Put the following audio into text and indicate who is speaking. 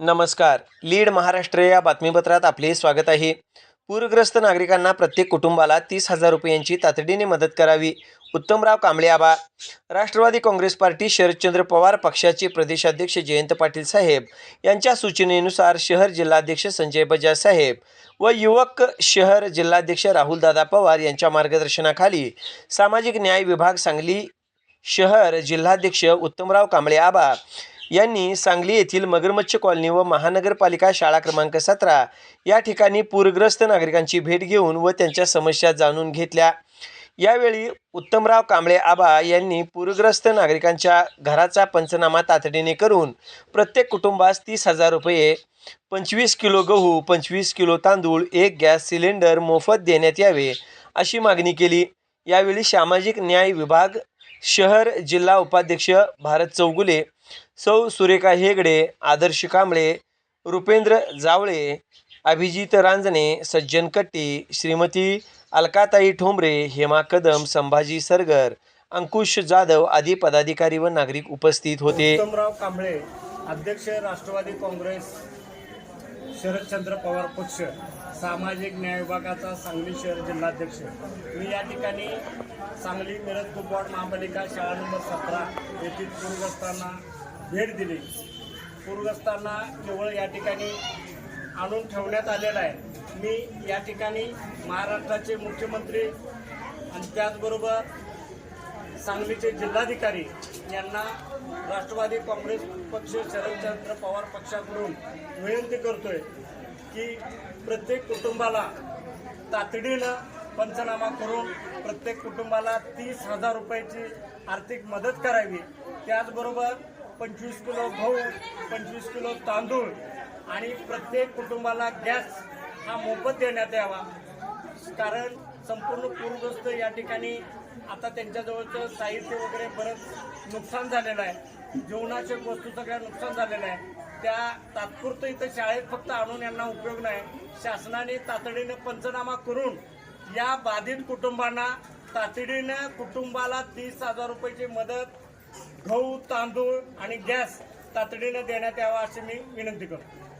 Speaker 1: नमस्कार. लीड महाराष्ट्र या बातमीपत्रात आपले स्वागत आहे. पूरग्रस्त नागरिकांना प्रत्येक कुटुंबाला तीस हजार रुपयांची तातडीने मदत करावी. उत्तमराव कांबळे आबा. राष्ट्रवादी काँग्रेस पार्टी शरदचंद्र पवार पक्षाचे प्रदेशाध्यक्ष जयंत पाटील साहेब यांच्या सूचनेनुसार शहर जिल्हाध्यक्ष संजय बजाज साहेब व युवक शहर जिल्हाध्यक्ष राहुलदादा पवार यांच्या मार्गदर्शनाखाली सामाजिक न्याय विभाग सांगली शहर जिल्हाध्यक्ष उत्तमराव कांबळे आबा यांनी सांगली येथील मगरमच्छ कॉलनी व महानगरपालिका शाळा क्रमांक सतरा या ठिकाणी पूरग्रस्त नागरिकांची भेट घेऊन व त्यांच्या समस्या जाणून घेतल्या. यावेळी उत्तमराव कांबळे आबा यांनी पूरग्रस्त नागरिकांच्या घराचा पंचनामा तातडीने करून प्रत्येक कुटुंबास तीस हजार रुपये पंचवीस किलो गहू पंचवीस किलो तांदूळ एक गॅस सिलेंडर मोफत देण्यात यावे अशी मागणी केली. यावेळी सामाजिक न्याय विभाग शहर जिल्हा उपाध्यक्ष भारत चौगुले सौ सुरेखा हेगडे आदर्श कांबळे रुपेंद्र जावळे अभिजित रांजणे सज्जन कट्टी श्रीमती अलकाताई ठोंबरे हेमा कदम संभाजी सरगर अंकुश जाधव आदी पदाधिकारी व नागरिक उपस्थित होते.
Speaker 2: उत्तमराव कांबळे अध्यक्ष राष्ट्रवादी काँग्रेस शरदचंद्र पवार पक्ष सामाजिक न्याय विभागाचा सांगली शहर जिल्हाध्यक्ष. मी या ठिकाणी सांगली मिरज कुपवाड महापालिका शाळा नंबर सतरा येथील पूरग्रस्तांना भेट दिली. पूरग्रस्तांना केवळ या ठिकाणी आणून ठेवण्यात आलेलं आहे. मी या ठिकाणी महाराष्ट्राचे मुख्यमंत्री आणि त्याचबरोबर सांगलीचे जिल्हाधिकारी यांना राष्ट्रवादी काँग्रेस पक्ष शरदचंद्र पवार पक्षाकडून विनंती करतोय की प्रत्येक कुटुंबाला तातडीनं पंचनामा करून प्रत्येक कुटुंबाला तीस हजार रुपयाची आर्थिक मदत करावी. त्याचबरोबर पंचवीस किलो गहू पंचवीस किलो तांदूळ आणि प्रत्येक कुटुंबाला गॅस हा मोफत देण्यात यावा. कारण संपूर्ण पूरग्रस्त या ठिकाणी आता त्यांच्याजवळचं साहित्य वगैरे बरंच नुकसान झालेलं आहे. जेवणाच्या वस्तू सगळ्या नुकसान झालेलं आहे त्या तात्पुरतं इथं शाळेत फक्त आणून यांना उपयोग नाही. शासनाने तातडीनं पंचनामा करून या बाधित कुटुंबांना तातडीनं कुटुंबाला तीस हजार रुपयाची मदत गहू तांदूळ आणि गॅस तातडीनं देण्यात यावा अशी मी विनंती करतो.